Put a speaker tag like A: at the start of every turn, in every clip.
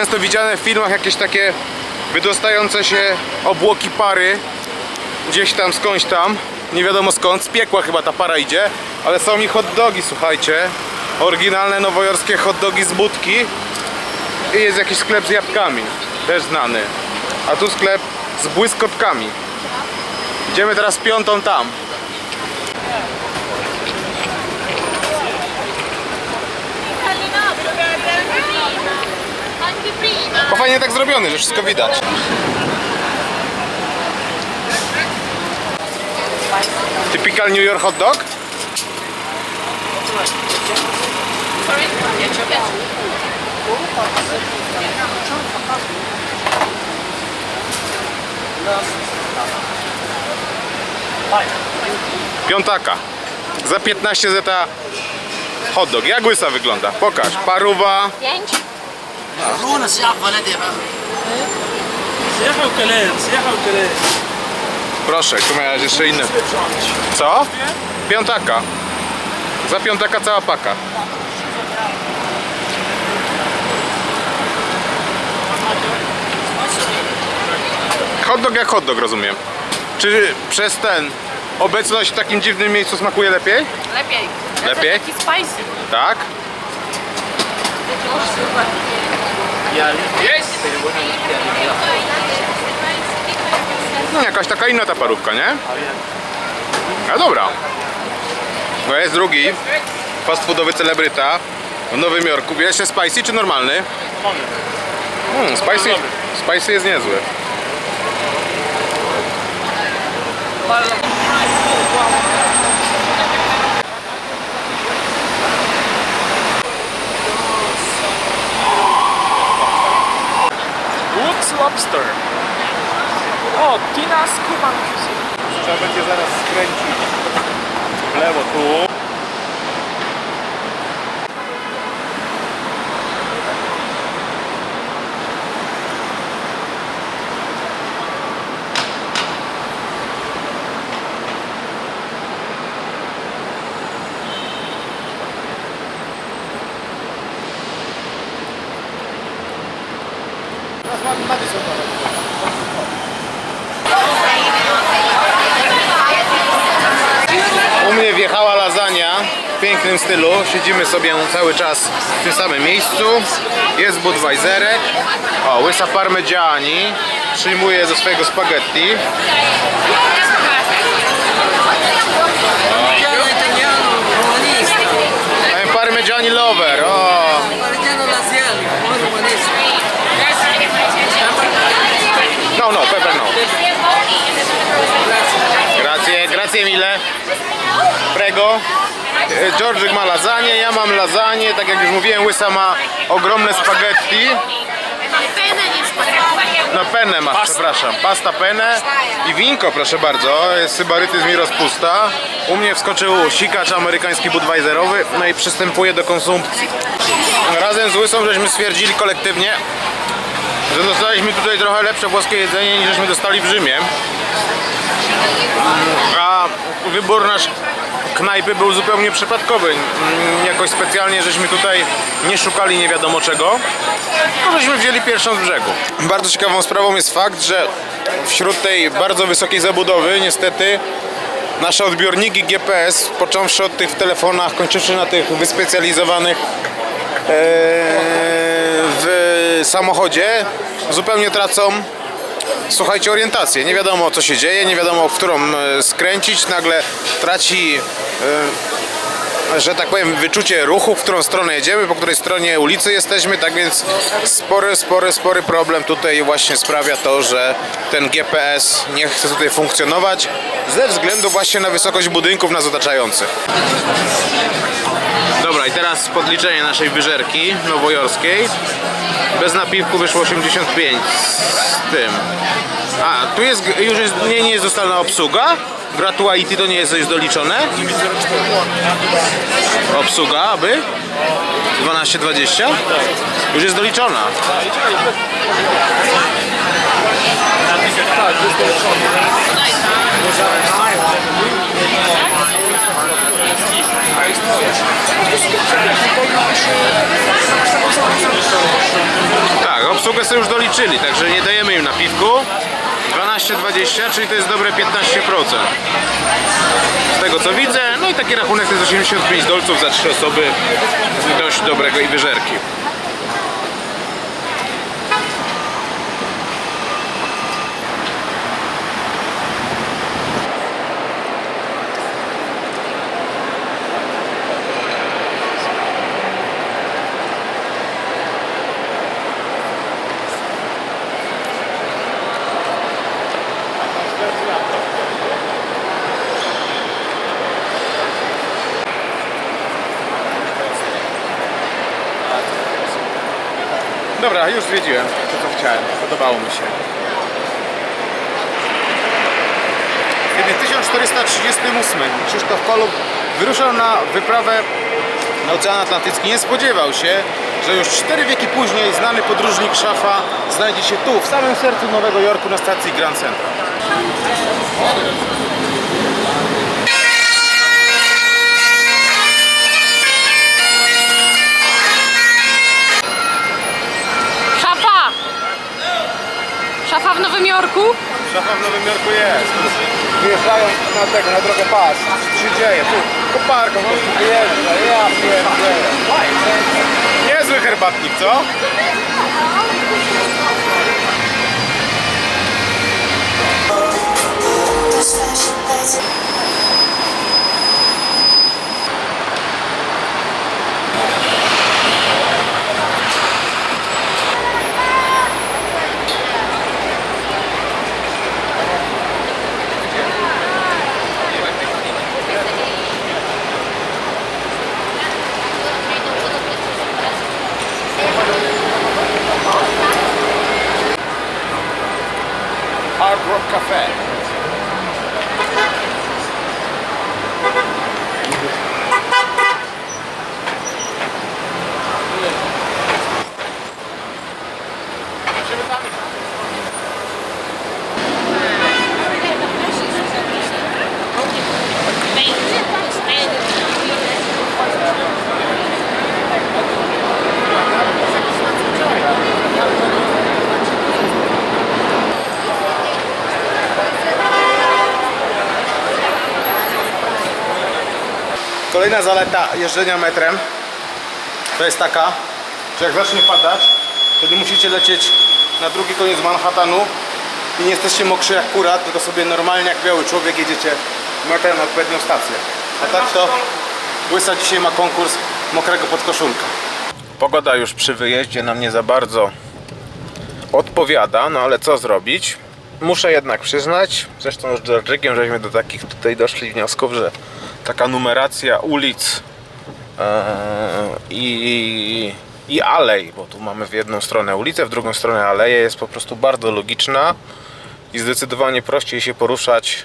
A: Często widziane w filmach jakieś takie wydostające się obłoki pary gdzieś tam skądś tam, nie wiadomo skąd, z piekła chyba ta para idzie, ale są i hot dogi, słuchajcie. Oryginalne nowojorskie hot dogi z budki i jest jakiś sklep z jabłkami, też znany. A tu sklep z błyskotkami. Idziemy teraz piątą tam. Bo fajnie tak zrobiony, że wszystko widać. Typical New York hot dog? Piątaka. Za 15 zeta hot dog. Jak łysa wygląda? Pokaż. Paruwa.
B: 5.
C: خلونا سياحة بلدي بقى
D: سياحة وكلام سياحة وكلام
A: Proszę, tu miałeś jeszcze inne. Co? Piątaka. Za piątaka cała paka. Hot dog jak hot dog, rozumiem. Czy przez ten obecność w takim dziwnym miejscu smakuje lepiej?
B: Lepiej.
A: Lepiej?
B: Taki spicy.
A: Tak? No jakaś taka inna ta parówka, nie? A dobra. No jest drugi fast foodowy celebryta w Nowym Jorku. Jeszcze spicy czy normalny? Hmm, spicy, spicy jest niezły.
D: Woods Lobster O, Tina Skuban
A: Trzeba będzie zaraz skręcić w lewo tu. U mnie wjechała lasagna w pięknym stylu. Siedzimy sobie cały czas w tym samym miejscu. Jest Budweiserek. O, łysa parmegiani. Przyjmuje ze swojego spaghetti. I'm parmegiani lover. O, no, no, pepper no. Grazie, grazie mille. Prego. E, George ma lasagne, ja mam lasagne. Tak jak już mówiłem, łysa ma ogromne spaghetti. No penne masz, przepraszam. Pasta penne i winko, proszę bardzo. Jest sybarytyzm i rozpusta. U mnie wskoczył sikacz amerykański budweiserowy, no i przystępuje do konsumpcji. Razem z Łysą żeśmy stwierdzili kolektywnie, że dostaliśmy tutaj trochę lepsze włoskie jedzenie niż żeśmy dostali w Rzymie. A wybór nasz knajpy był zupełnie przypadkowy. Mm, Jakoś specjalnie żeśmy tutaj nie szukali nie wiadomo czego. Tylko żeśmy wzięli pierwszą z brzegu. Bardzo ciekawą sprawą jest fakt, że wśród tej bardzo wysokiej zabudowy niestety nasze odbiorniki GPS, począwszy od tych w telefonach, kończywszy na tych wyspecjalizowanych e, w samochodzie, zupełnie tracą słuchajcie, orientację. Nie wiadomo co się dzieje, nie wiadomo w którą e, skręcić. Nagle traci, e, że tak powiem, wyczucie ruchu, w którą stronę jedziemy, po której stronie ulicy jesteśmy. Tak więc spory, spory, spory problem tutaj właśnie sprawia to, że ten GPS nie chce tutaj funkcjonować ze względu właśnie na wysokość budynków nas otaczających. Dobra, i teraz podliczenie naszej wyżerki nowojorskiej. Bez napiwku wyszło 85 z tym. A, tu jest, już jest, nie, nie jest dostępna obsługa. Gratuity to nie jest już doliczone. Obsługa, aby? 12,20? Już jest doliczona. Tak, obsługę sobie już doliczyli, także nie dajemy im napiwku. 12,20, czyli to jest dobre 15%. Z tego co widzę, no i taki rachunek to jest 85 dolców za trzy osoby. Dość dobrego i wyżerki. Dobra, już zwiedziłem to co chciałem. Podobało mi się. Kiedy w 1438 Krzysztof Kolumb wyruszał na wyprawę na Ocean Atlantycki, nie spodziewał się, że już cztery wieki później znany podróżnik szafa znajdzie się tu, w samym sercu Nowego Jorku na stacji Grand Central.
B: Szafa w Nowym Jorku?
A: Szafa w Nowym Jorku jest. Wyjeżdżają na tego, na drogę pas. Co się dzieje? Tu koparką po prostu wyjeżdża. Ja pierdolę. Niezły herbatnik, co? Hard Rock Café. Kolejna zaleta jeżdżenia metrem to jest taka, że jak zacznie padać, wtedy musicie lecieć na drugi koniec Manhattanu i nie jesteście mokrzy jak kura, tylko sobie normalnie jak biały człowiek jedziecie metrem na odpowiednią stację. A tak to Łysa dzisiaj ma konkurs mokrego podkoszulka. Pogoda już przy wyjeździe nam nie za bardzo odpowiada, no ale co zrobić? Muszę jednak przyznać, zresztą z Georgiem żeśmy do takich tutaj doszli wniosków, że taka numeracja ulic e, i, i alej, bo tu mamy w jedną stronę ulicę, w drugą stronę aleję, jest po prostu bardzo logiczna i zdecydowanie prościej się poruszać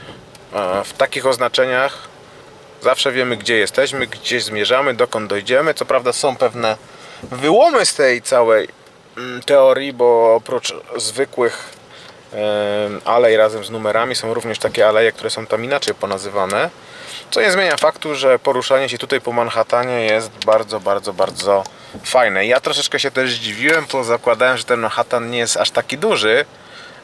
A: e, w takich oznaczeniach. Zawsze wiemy, gdzie jesteśmy, gdzie zmierzamy, dokąd dojdziemy. Co prawda są pewne wyłomy z tej całej mm, teorii, bo oprócz zwykłych alej razem z numerami są również takie aleje, które są tam inaczej ponazywane. Co nie zmienia faktu, że poruszanie się tutaj po Manhattanie jest bardzo, bardzo, bardzo fajne. Ja troszeczkę się też zdziwiłem, bo zakładałem, że ten Manhattan nie jest aż taki duży.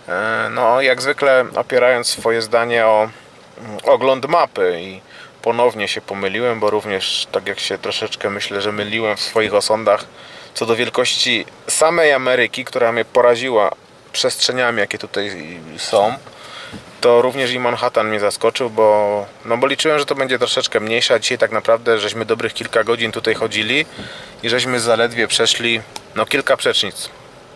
A: E, No, jak zwykle opierając swoje zdanie o mm, ogląd mapy i ponownie się pomyliłem, bo również tak jak się troszeczkę myślę, że myliłem w swoich osądach co do wielkości samej Ameryki, która mnie poraziła przestrzeniami, jakie tutaj są, to również i Manhattan mnie zaskoczył, bo, no bo liczyłem, że to będzie troszeczkę mniejsze, a dzisiaj tak naprawdę żeśmy dobrych kilka godzin tutaj chodzili i żeśmy zaledwie przeszli no, kilka przecznic.